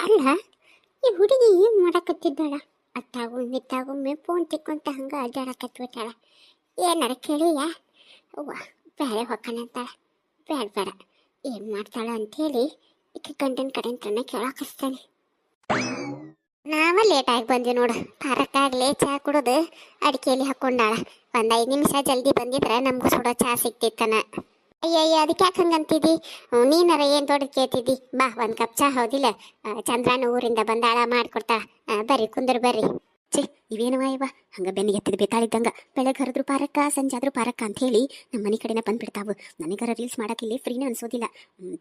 ಅಲ್ಲ ಈ ಹುಡುಗಿ ಏನ್ ಮಾಡಕತ್ತಿದ್ದಾಳ ಅತ್ತಾಗೊಮ್ಮೆ ಇತ್ತಾಗೊಮ್ಮೆ ಫೋನ್ ತಿಕ್ಕೊಂತ ಹಂಗ ಅಡ್ಡಾಡಕತ್ಬಿಟ್ಟಾಳ ಏನಾರ ಕೇಳಿಯ ಅವ್ವ ಬೇರೆ ಹೊಕ್ಕನಂತಾಳ ಬೇಡ ಬೇಡ ಏನ್ ಮಾಡ್ತಾಳ ಅಂತೇಳಿ ಈಕೆ ಗಂಡನ ಕಡೆ ಅಂತಾನೆ ಕೇಳಾಕಸ್ತಾನೆ ನಾವ ಲೇಟ್ ಆಗಿ ಬಂದ್ವಿ ನೋಡು ಪಾರಕ್ಕಾಗ್ಲೇ ಚಹಾ ಕುಡೋದು ಅಡಿಕೆಯಲ್ಲಿ ಹಾಕೊಂಡಾಳ ಒಂದ್ ಐದು ನಿಮಿಷ ಜಲ್ದಿ ಬಂದಿದ್ರೆ ನಮ್ಗೂ ಸುಡೋ ಚಹಾ ಸಿಕ್ತಿತ್ತನ ಅಯ್ಯಯ್ಯ ಅದಕ್ಕೆ ಯಾಕೆ ಹಂಗಂತಿದ್ದಿ ನೀನಾರ ಏನು ದೊಡ್ಡ ಕೇಳ್ತಿದ್ದಿ ಬಾ ಒಂದು ಕಪ್ ಚಹಾ ಹೌದಿಲ್ಲ? ಚಂದ್ರನ ಊರಿಂದ ಬಂದಾಳ ಮಾಡ್ಕೊಡ್ತಾಳ ಆ, ಬರ್ರಿ ಕುಂದ್ರ ಬರ್ರಿ. ಛೆ ಇವೇನವ ಇವ ಹಂಗ ಬೆನ್ನಿಗೆ ಎತ್ತಿದ ಬೇತಾಳಿದ್ದಂಗ. ಬೆಳಗ್ಗೆ ಹರಿದ್ರು ಪಾರಕ್ಕ ಸಂಜೆ ಆದ್ರೂ ಪಾರಕ್ಕ ಅಂತ ಹೇಳಿ ನಮ್ಮ ಮನೆ ಕಡೆನ ಬಂದ್ಬಿಡ್ತಾವು. ನನಗರ ರೀಲ್ಸ್ ಮಾಡಕ್ಕೆ ಇಲ್ಲಿ ಫ್ರೀನೇ ಅನ್ಸೋದಿಲ್ಲ.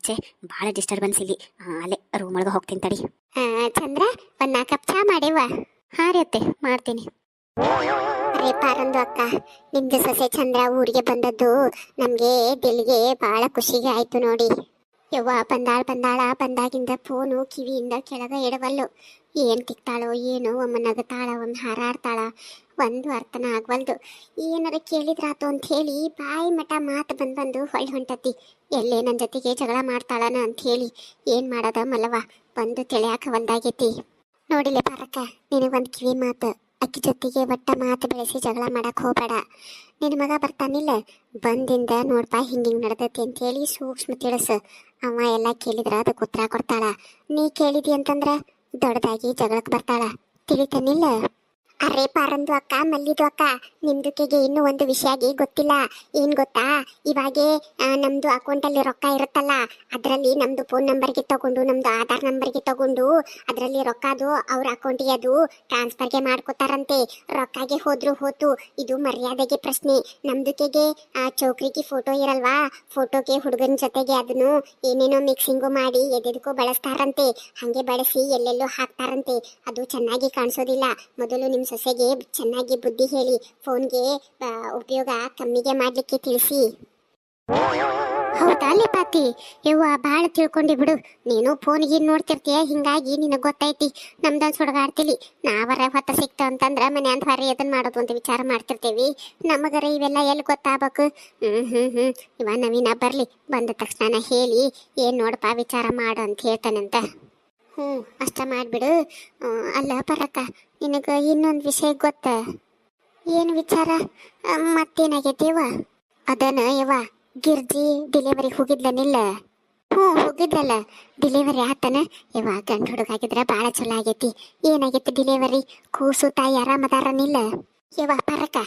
ಛೆ ಭಾಳ ಡಿಸ್ಟರ್ಬೆನ್ಸ್ ಇಲ್ಲಿ. ಅಲ್ಲೇ ರೂಮ್ ಒಳಗೆ ಹೋಗ್ತೀನಿ ತಡಿ. ಚಂದ್ರ ಒಂದ್ ನಾಲ್ಕು ಕಪ್ ಚಹಾ ಮಾಡೇವ ಹಾಂ ರೀ ಅತ್ತೆ ಮಾಡ್ತೀನಿ. ಅರೆ ಪಾರಂದು ಅಕ್ಕ ನಿಮ್ದು ಸೊಸೆ ಚಂದ್ರ ಊರಿಗೆ ಬಂದದ್ದು ನಮ್ಗೆ ದಿಲ್ಗೆ ಬಹಳ ಖುಷಿಗೆ ಆಯ್ತು ನೋಡಿ. ಯವ್ವ, ಬಂದಾಳ ಬಂದಾಳ, ಬಂದಾಗಿಂದ ಫೋನು ಕಿವಿಯಿಂದ ಕೆಳಗ ಎಡವಲ್ಲು. ಏನ್ ತಿಕ್ತಾಳೋ ಏನೋ ಒಮ್ಮ ನಗತಾಳ, ಒಮ್ಮ ಹಾರಾಡ್ತಾಳ, ಒಂದು ಅರ್ಥನ ಆಗ್ವಲ್ದು. ಏನಾರ ಕೇಳಿದ್ರಾತು ಅಂತ ಹೇಳಿ ಬಾಯಿ ಮಠ ಮಾತು ಬಂದ್ ಬಂದು ಹೊಳ್ಳಿ ಹೊಂಟತಿ. ಎಲ್ಲೇ ನನ್ನ ಜೊತೆಗೆ ಜಗಳ ಮಾಡ್ತಾಳನ ಅಂತ ಹೇಳಿ ಏನ್ ಮಾಡದ ಮಲವ ಬಂದು ತಿಳಿಯಾಕ ಒಂದಾಗೈತಿ. ನೋಡಿಲೆ ಪಾರಕ್ಕ ನಿನಗೊಂದು ಕಿವಿ ಮಾತು. ಅಕ್ಕಿ ಜೊತೆಗೆ ಒಟ್ಟ ಮಾತು ಬೆಳೆಸಿ ಜಗಳ ಮಾಡಕ್ಕೆ ಹೋಗ್ಬೇಡ. ನಿನ್ನ ಮಗ ಬರ್ತಾನಿಲ್ಲ. ಬಂದಿಂದ ನೋಡ್ಪ ಹಿಂಗೆ ಹಿಂಗೆ ನಡ್ದೈತಿ ಅಂತ ಹೇಳಿ ಸೂಕ್ಷ್ಮ ತಿಳಿಸು. ಅವ ಎಲ್ಲ ಕೇಳಿದ್ರ ಅದಕ್ಕೆ ಉತ್ತರ ಕೊಡ್ತಾಳ. ನೀ ಕೇಳಿದಿ ಅಂತಂದ್ರೆ ದೊಡ್ಡದಾಗಿ ಜಗಳಕ್ಕೆ ಬರ್ತಾಳ. ತಿಳಿತಾನಿಲ್ಲ? ಅರೆ ಪಾರಂದು ಅಕ್ಕ, ಮಲ್ಲಿದು ಅಕ್ಕ ನಿಮ್ದುಕೆಗೆ ಇನ್ನೂ ಒಂದು ವಿಷಯಗೆ ಗೊತ್ತಿಲ್ಲ. ಏನ್ ಗೊತ್ತಾ? ಇವಾಗೆ ನಮ್ದು ಅಕೌಂಟಲ್ಲಿ ರೊಕ್ಕ ಇರುತ್ತಲ್ಲ, ಅದರಲ್ಲಿ ನಮ್ದು ಫೋನ್ ನಂಬರ್ಗೆ ತಗೊಂಡು, ನಮ್ದು ಆಧಾರ್ ನಂಬರ್ಗೆ ತಗೊಂಡು, ಅದರಲ್ಲಿ ರೊಕ್ಕದು ಅವ್ರ ಅಕೌಂಟಿಗೆ ಅದು ಟ್ರಾನ್ಸ್ಫರ್ಗೆ ಮಾಡ್ಕೋತಾರಂತೆ. ರೊಕ್ಕಗೆ ಹೋದ್ರು ಹೋತು, ಇದು ಮರ್ಯಾದೆಗೆ ಪ್ರಶ್ನೆ. ನಮ್ದುಕೆಗೆ ಆ, ಚೌಕ್ರಿಗೆ ಫೋಟೋ ಇರಲ್ವಾ? ಫೋಟೋಗೆ ಹುಡುಗನ ಜೊತೆಗೆ ಅದನ್ನು ಏನೇನೋ ಮಿಕ್ಸಿಂಗು ಮಾಡಿ ಎದೆದಕ್ಕೂ ಬಳಸ್ತಾರಂತೆ. ಹಂಗೆ ಬಳಸಿ ಎಲ್ಲೆಲ್ಲೋ ಹಾಕ್ತಾರಂತೆ. ಅದು ಚೆನ್ನಾಗಿ ಕಾಣಿಸೋದಿಲ್ಲ. ಮೊದಲು ಸೊಸೆಗೆ ಚೆನ್ನಾಗಿ ಬುದ್ಧಿ ಹೇಳಿ ಫೋನ್ಗೆ ಉಪಯೋಗ ಕಮ್ಮಿಗೆ ಮಾಡ್ಲಿಕ್ಕೆ ತಿಳಿಸಿ. ಹೌದಾ ಪಾತಿ ಯವ್ವ ಭಾಳ ತಿಳ್ಕೊಂಡಿ ಬಿಡು. ನೀನು ಫೋನ್ಗೆ ನೋಡ್ತಿರ್ತೀಯ? ಹಿಂಗಾಗಿ ನಿನಗೆ ಗೊತ್ತೈತಿ. ನಮ್ದೊಂದು ಸುಡಗಾಡ್ತಿಲಿ. ನಾವರ ಹೊತ್ತ ಸಿಕ್ತ ಅಂತಂದ್ರೆ ಮನೆ ಅಂತ ಹೊರ ಅದನ್ನ ಮಾಡೋದು ಅಂತ ವಿಚಾರ ಮಾಡ್ತಿರ್ತೀವಿ. ನಮಗರ ಇವೆಲ್ಲ ಎಲ್ಲಿ ಗೊತ್ತಾಗಬೇಕು? ಹ್ಞೂ ಹ್ಞೂ ಹ್ಞೂ ಇವ ನವೀನ ಬರಲಿ. ಬಂದ ತಕ್ಷಣ ಹೇಳಿ. ಏನ್ ನೋಡಪ್ಪ ವಿಚಾರ ಮಾಡು ಅಂತ ಹೇಳ್ತಾನಂತ. ಹ್ಞೂ, ಅಷ್ಟ ಮಾಡಿಬಿಡು. ಅಲ್ಲ ಪರಕ್ಕ ನಿನಗೆ ಇನ್ನೊಂದು ವಿಷಯ ಗೊತ್ತ? ಏನು ವಿಚಾರ? ಮತ್ತೇನಾಗೈತಿವ ಅದನ ಯವ್ವ, ಗಿರ್ಜಿ ಡೆಲಿವರಿ ಹೋಗಿದ್ಲನಿಲ್ಲ. ಹ್ಞೂ, ಹೋಗಿದ್ಲಲ್ಲ ಡೆಲಿವರಿ ಆತನ. ಯವ್ವ, ಗಂಡು ಹುಡುಗಾಗಿದ್ರೆ ಭಾಳ ಚಲೋ ಆಗೈತಿ. ಏನಾಗೈತಿ ಡೆಲಿವರಿ ಕೂಸು ತಾಯಿ ಆರಾಮದಾರನಿಲ್ಲ. ಯವ್ವ, ಪರಕ,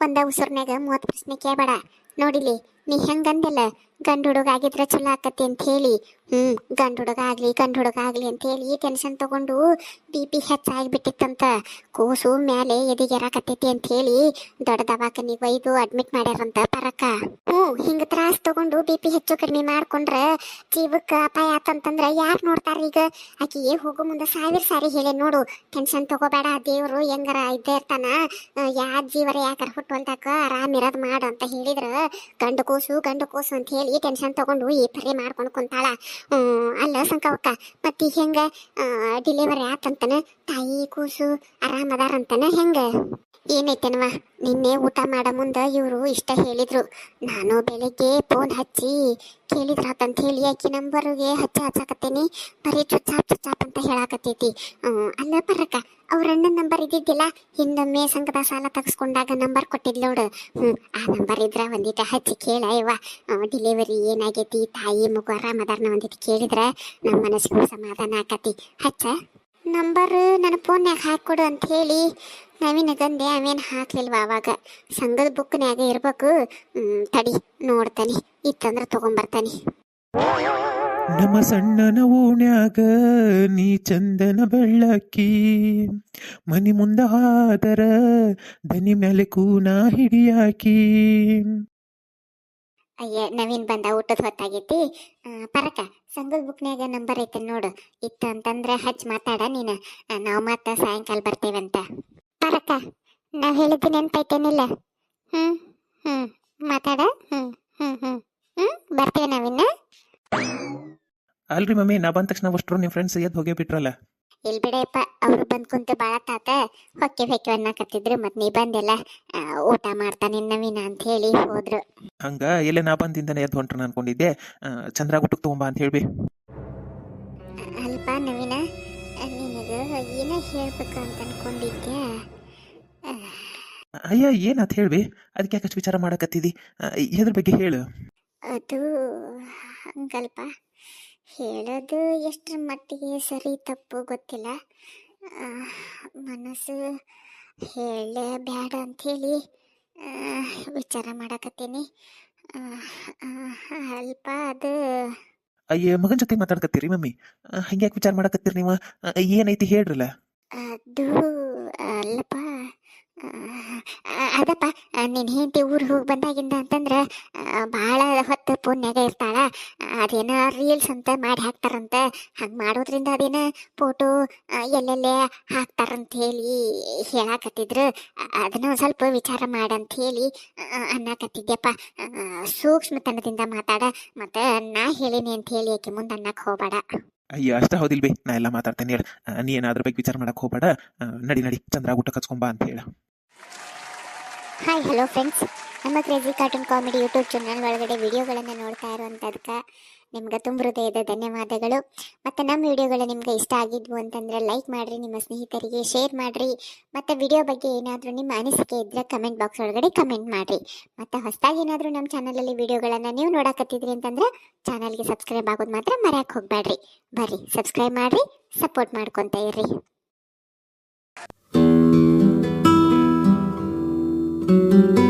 ಒಂದ ಉಸುರ್ನಾಗ ಮೂವತ್ತು ಪ್ರಶ್ನೆ ಕೇಳಬೇಡ. ನೋಡಿಲಿ, ನೀ ಹೆಂಗಂದಿಲ್ಲ ಗಂಡು ಹುಡುಗ ಆಗಿದ್ರೆ ಚಲೋ ಆಕತಿ ಅಂತ ಹೇಳಿ ಹ್ಮ್, ಗಂಡು ಹುಡುಗ ಆಗ್ಲಿ, ಗಂಡು ಹುಡುಗ ಆಗ್ಲಿ ಅಂತ ಹೇಳಿ ಟೆನ್ಷನ್ ತಗೊಂಡು ಬಿ ಪಿ ಹೆಚ್ಚಾಗಿಬಿಟ್ಟಿತ್ತಂತ. ಕೂಸು ಎದಿಗೆರಾಕತ್ತೈತಿ ಅಂತ ಹೇಳಿ ದೊಡ್ಡ ದವಾಖಾನಿಗೆ ಒಯ್ದು ಅಡ್ಮಿಟ್ ಮಾಡ್ಯಾರಂತ ಪರಕ ಹ್ಞೂ, ಹಿಂಗ ತ್ರಾಸ್ ತಗೊಂಡು ಬಿ ಪಿ ಹೆಚ್ಚು ಕಡಿಮೆ ಮಾಡ್ಕೊಂಡ್ರ ಜೀವಕ್ಕೆ ಅಪಾಯ ಆತಂತಂದ್ರ ಯಾರು ನೋಡ್ತಾರ ಈಗ? ಆಕಿ ಹೋಗೋ ಮುಂದೆ ಸಾವಿರ ಸಾರಿ ಹೇಳಿ, ನೋಡು ಟೆನ್ಷನ್ ತಗೋಬೇಡ, ದೇವರು ಹೆಂಗಾರ ಇದ್ದೇ ಇರ್ತಾನ ಯಾ ಜೀವರ ಯಾಕಾರ ಹುಟ್ಟುವಂತಾಕ ಇರದ್ ಮಾಡು ಅಂತ ಹೇಳಿದ್ರ ಗಂಡು ಕೂಸು ಗಂಡು ಕೂಸು ಅಂತ ಹೇಳಿ ಟೆನ್ಷನ್ ತಗೊಂಡು ಈ ಪರಿ ಮಾಡ್ಕೊಂಡು ಕುಂತಾಳ. ಅಲ್ಲ ಸಂಕವಕ್ಕ, ಮತ್ತೆ ಹೆಂಗ ಡಿಲಿವರಿ ಆತಂತನ, ತಾಯಿ ಕೂಸು ಆರಾಮ್ ಅದಾರಂತನ ಹೆಂಗ? ಏನೈತೆನವ ನಿನ್ನೆ ಊಟ ಮಾಡೋ ಮುಂದೆ ಇವರು ಇಷ್ಟ ಹೇಳಿದ್ರು. ನಾನು ಬೆಳಿಗ್ಗೆ ಫೋನ್ ಹಚ್ಚಿ ಕೇಳಿದ್ರಾತಂತ ಹೇಳಿ ಆಕಿ ನಂಬರ್ಗೆ ಹಚ್ಚ ಹಚ್ಚಾಕತ್ತೇನಿ. ಬರೀ ಚುಚ್ಚಾಪ್ ಚುಚ್ಚಾಪ್ ಅಂತ ಹೇಳಾಕತ್ತೈತಿ. ಅಲ್ಲ ಬರಕ ಅವ್ರ ಅಣ್ಣನ ನಂಬರ್ ಇದ್ದಿದ್ದಿಲ್ಲ? ಹಿಂದೊಮ್ಮೆ ಸಂಘದ ಸಾಲ ತಗ್ಸ್ಕೊಂಡಾಗ ನಂಬರ್ ಕೊಟ್ಟಿದ್ಲು ನೋಡು. ಹ್ಞೂ ಆ ನಂಬರ್ ಇದ್ರ ಒಂದಿಟ ಹಚ್ಚಿ ಕೇಳ ಇವ ಡೆಲಿವರಿ ಏನಾಗೈತಿ, ತಾಯಿ ಮಗು ಆರಾಮದಾರನ ಒಂದಿಟ್ಟು ಕೇಳಿದ್ರ ನಮ್ಮ ಮನಸ್ಸಿಗೂ ಸಮಾಧಾನ ಆಕತಿ. ಹಚ್ಚ. ನಂಬರ್ ನನ್ನ ಫೋನ್ಯಾಗ ಹಾಕೊಡು ಅಂತ ಹೇಳಿ ನವೀನ ಗಂದೆ ಅವೇನು ಹಾಕ್ಲಿಲ್ವ ಅವಾಗ? ಸಂಘದ ಬುಕ್ನ್ಯಾಗ ಇರ್ಬೇಕು. ತಡಿ, ನೋಡ್ತಾನೆ. ಇತ್ತಂದ್ರೆ ತಗೊಂಬರ್ತಾನೆ. ನಮ್ಮ ಸಣ್ಣನ ಓಣ್ಯಾಗ ನೀ ಚಂದನ ಬೆಳ್ಳಕ್ಕಿ. ಮನಿ ಮುಂದ ಆದರ ದನಿ ಮೇಲೆ ಕೂನ ಹಿಡಿಯಾಕಿ. ಅಯ್ಯ, ನವೀನ್ ಬಂದ ಊಟದ ಹೊತ್ತಾಗೈತಿ. ಪರಕ ಸಂಗಲ್ ಬುಕ್ನ್ಯಾಗ ನಂಬರ್ ಐತೆ ನೋಡು. ಇತ್ತ ಅಂತಂದ್ರೆ ಹಚ್ ಮಾತಾಡ ನೀನ. ನಾವು ಮತ್ತೆ ಸಾಯಂಕಾಲ ಬರ್ತೇವಂತ. ಪರಕ, ನಾವು ಹೇಳಿದ್ದು ನೆನ್ಪೈತೇನಿಲ್ಲ? ಹ್ಮ್ ಹ್ಮ್, ಮಾತಾಡ. ಹ್ಮ್ ಹ್ಮ್ ಹ್ಮ್. ಹ್ಮ್, ಬರ್ತೇವೆ ನವೀನ ಅಲ್ರಿ ಮಮ್ಮಿ ನಾ ಬಂದ ತಕ್ಷಣ ಅಷ್ಟ್ರು ನಿಮ್ಮ ಫ್ರೆಂಡ್ಸ್ ಎದ್ದು ಹೋಗೇ ಬಿಟ್ರಲ್ಲ. ಇಲ್ ಬಿಡಪ್ಪ ಅವ್ರು ಬಂದ್ ಕುಂತು ಭಾಳ ತಾತ. ಹೊಕ್ಕೆ ಹೊಕ್ಕೆ ಅನ್ನಕತ್ತಿದ್ರು ಮತ್ತೆ ನೀ ಬಂದೆಲ್ಲ ಊಟ ಮಾಡ್ತಾನೆ ನವೀನ ಅಂತ ಹೇಳಿ ಹೋದ್ರು. ಹಂಗ ಎಲ್ಲ ನಾ ಬಂದಿಂದನೇ ಎದ್ದು ಹೊಂಟ್ರ ಅನ್ಕೊಂಡಿದ್ದೆ. ಚಂದ್ರ ಊಟಕ್ಕೆ ತಗೊಂಬ ಅಂತ ಹೇಳ್ಬಿ. ಅಲ್ಪ ನವೀನ ನಿನಗೆ ಏನೋ ಹೇಳ್ಬೇಕು ಅಂತ ಅನ್ಕೊಂಡಿದ್ದೆ. ಅಯ್ಯ ಏನಂತ ಹೇಳ್ಬಿ? ಅದಕ್ಕೆ ಯಾಕಷ್ಟು ವಿಚಾರ ಮಾಡಕತ್ತಿದಿ? ಇದ್ರ ಬಗ್ಗೆ ಹೇಳು. ಅದು ಹಂಗಲ್ಪ. ಹೇಳೋದು ಎಷ್ಟರ ಮಟ್ಟಿಗೆ ಸರಿ ತಪ್ಪು ಗೊತ್ತಿಲ್ಲ. ಮನಸ್ಸು ಹೇಳೇ ಬೇಡ ಅಂಥೇಳಿ ವಿಚಾರ ಮಾಡಕತ್ತೀನಿ. ಅಲ್ಪ ಅದು ಅಯ್ಯ ಮಗನ ಜೊತೆ ಮಾತಾಡ್ಕತ್ತೀರಿ ಮಮ್ಮಿ? ಹಂಗ್ಯಾಕೆ ವಿಚಾರ ಮಾಡಕತ್ತೀರಿ ನೀವು? ಏನೈತಿ ಹೇಳ್ರಲ್ಲ? ಅದು ಅಲ್ಲಪ್ಪ ಆ, ಅದಪ್ಪ ನಿನ್ನ ಹೆಂಡತಿ ಊರಿಗೆ ಹೋಗಿ ಬಂದಾಗಿಂದ ಅಂತಂದ್ರೆ ಭಾಳ ಹೊತ್ತು ಪುಣ್ಯಾಗ ಇರ್ತಾಳ. ಅದೇನ ರೀಲ್ಸ್ ಅಂತ ಮಾಡಿ ಹಾಕ್ತಾರಂತ. ಹಂಗೆ ಮಾಡೋದ್ರಿಂದ ಅದೇನ ಫೋಟೋ ಎಲ್ಲೆಲ್ಲೇ ಹಾಕ್ತಾರಂತ ಹೇಳಿ ಹೇಳಾಕತ್ತಿದ್ರು. ಅದನ್ನ ಒಂದ್ ಸ್ವಲ್ಪ ವಿಚಾರ ಮಾಡಂತ ಹೇಳಿ ಅನ್ನಕತ್ತಿದ್ಯಪ್ಪ. ಸೂಕ್ಷ್ಮತನದಿಂದ ಮಾತಾಡ. ಮತ್ತು ನಾ ಹೇಳಿನಿ ಅಂತ ಹೇಳಿ ಆಕೆ ಮುಂದೆ ಅನ್ನಕ್ಕೆ ಹೋಗಬೇಡ. ಅಯ್ಯೋ ಅಷ್ಟ ಹೌದಿಲ್ ಬಿ. ನಾ ಎಲ್ಲ ಮಾತಾಡ್ತೇನೆ ಹೇಳ. ನೀ ಏನಾದ್ರೂ ಬಗ್ಗೆ ವಿಚಾರ ಮಾಡಕ್ ಹೋಗ್ಬೇಡ. ನಡಿ ನಡಿ ಚಂದ್ರ ಊಟ ಕಚ್ಕೊಂಬ ಅಂತ ಹೇಳ. ಹಾಯ್ ಹಲೋ ಫ್ರೆಂಡ್ಸ್ ನಮ್ಮ crazy cartoon comedy YouTube channel ಒಳಗಡೆ ವಿಡಿಯೋಗಳನ್ನು ನೋಡ್ತಾ ಇರುವಂಥದ್ಕೆ ನಿಮ್ಗೆ ತುಂಬ ಹೃದಯದ ಧನ್ಯವಾದಗಳು. ಮತ್ತು ನಮ್ಮ ವಿಡಿಯೋಗಳು ನಿಮ್ಗೆ ಇಷ್ಟ ಆಗಿದ್ವು ಅಂತಂದರೆ ಲೈಕ್ ಮಾಡಿರಿ, ನಿಮ್ಮ ಸ್ನೇಹಿತರಿಗೆ ಶೇರ್ ಮಾಡಿರಿ. ಮತ್ತು ವಿಡಿಯೋ ಬಗ್ಗೆ ಏನಾದರೂ ನಿಮ್ಮ ಅನಿಸಿಕೆ ಇದ್ದರೆ ಕಮೆಂಟ್ ಬಾಕ್ಸ್ ಒಳಗಡೆ ಕಮೆಂಟ್ ಮಾಡಿರಿ. ಮತ್ತು ಹೊಸದಾಗಿ ಏನಾದರೂ ನಮ್ಮ ಚಾನಲಲ್ಲಿ ವಿಡಿಯೋಗಳನ್ನು ನೀವು ನೋಡಕತ್ತಿದ್ರಿ ಅಂತಂದ್ರೆ ಚಾನಲ್ಗೆ ಸಬ್ಸ್ಕ್ರೈಬ್ ಆಗೋದು ಮಾತ್ರ ಮರೆಯಕ್ಕೆ ಹೋಗಬೇಡ್ರಿ ಬರ್ರಿ ಸಬ್ಸ್ಕ್ರೈಬ್ ಮಾಡಿರಿ ಸಪೋರ್ಟ್ ಮಾಡ್ಕೊತಾ ಇರ್ರಿ. ಆ